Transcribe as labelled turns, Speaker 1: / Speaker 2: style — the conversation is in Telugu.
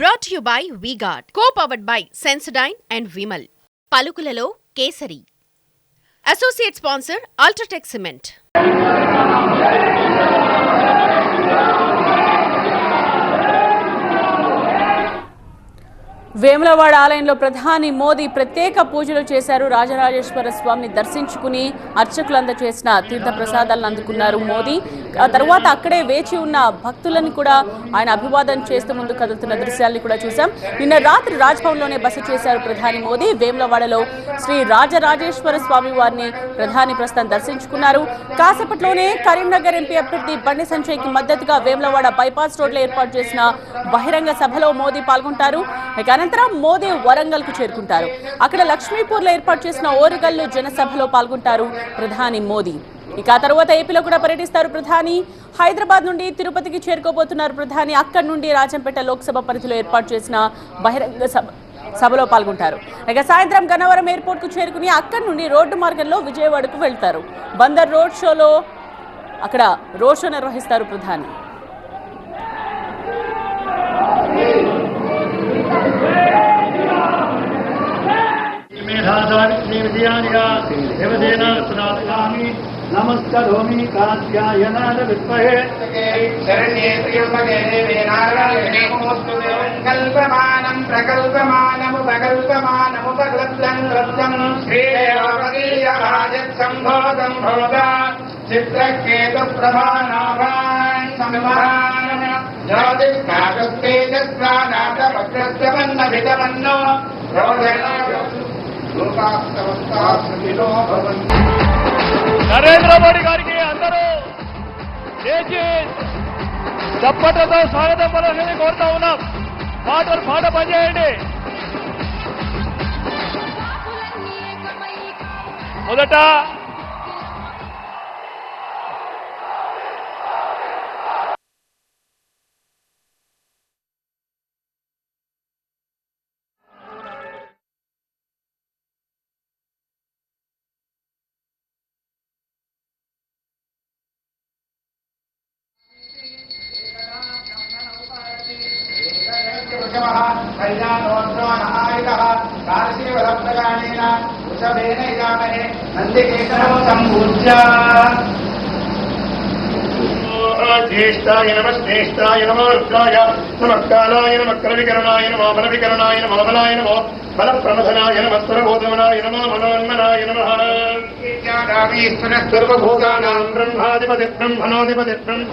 Speaker 1: Brought you by V-Guard co powered by Sensodyne and Vimal పలుకులలో Kesari. Associate sponsor UltraTech cement
Speaker 2: Vemulawada ఆలయంలో ప్రధాని మోదీ ప్రత్యేక పూజలు చేశారు. రాజరాజేశ్వర స్వామిని దర్శించుకుని అర్చకులందరూ చేసిన తీర్థ ప్రసాదాలను అందుకున్నారు మోదీ. తర్వాత అక్కడే వేచి ఉన్న భక్తులను కూడా ఆయన అభివాదం చేస్తూ ముందు కదులుతున్న దృశ్యాల్ని కూడా చూసాం నిన్న రాత్రి రాజ్భవన్లోనే బస చేశారు ప్రధాని మోదీ. వేములవాడలో శ్రీ రాజరాజేశ్వర స్వామి వారిని ప్రధాని ప్రస్తుతం దర్శించుకున్నారు. కాసేపట్లోనే కరీంనగర్ ఎంపీ అభ్యర్థి బండి సంజయ్కి మద్దతుగా వేములవాడ బైపాస్ రోడ్లో ఏర్పాటు చేసిన బహిరంగ సభలో మోదీ పాల్గొంటారు. ఇక అనంతరం మోదీ వరంగల్కు చేరుకుంటారు. అక్కడ లక్ష్మీపూర్లో ఏర్పాటు చేసిన ఓరుగల్లు జనసభలో పాల్గొంటారు ప్రధాని మోదీ. ఇక ఆ తర్వాత ఏపీలో కూడా పర్యటిస్తారు ప్రధాని. హైదరాబాద్ నుండి తిరుపతికి చేరుకోబోతున్నారు ప్రధాని. అక్కడి నుండి రాజంపేట లోక్సభ పరిధిలో ఏర్పాటు చేసిన బహిరంగ సభ సభలో పాల్గొంటారు. ఇక సాయంత్రం గన్నవరం ఎయిర్పోర్ట్కు చేరుకుని అక్కడి నుండి రోడ్డు మార్గంలో విజయవాడకు వెళ్తారు. బందర్ రోడ్ షోలో అక్కడ రోడ్ షో నిర్వహిస్తారు ప్రధాని.
Speaker 3: మేధాదారిత్రి విజయానిగా దేవదేన సురాగామి నమస్కరోమి కాత్యాయనాద విద్మహే
Speaker 4: కల్పమానం ప్రకల్పమానముపకల్పమానముపక్లప్తం క్లప్తం శ్రీదేవీయభాజత్సంభోగం చిత్రకేతు ప్రభానాభాన్ సంవహాన జ్యోతిష్కాగస్తేజస్వానాథవక్రస్యవన్న విధమన్నో రోదన లోకాస్తవస్తాస్మినో భవంతు
Speaker 3: నరేంద్ర మోడీ గారికి అందరూ లేచి చప్పట్లతో స్వాగతం పలకని కోరుతా ఉన్నాం. పాట పాట పనిచేయండి. మొదట జ్యేష్ఠాయ నమ శ్రేష్ఠాయ నమో రుద్రాయ నమ కాలాయ నమ కలవికరణాయ నమో బలవికరణాయ నమో బలాయ నమో బల ప్రమథనాయ నమ స్వరబోధమనాయ నమో మనోన్మనాయ నమ। సర్వభూతానాం బ్రహ్మాధిపతి బ్రహ్మణోధిపతి బ్రహ్మ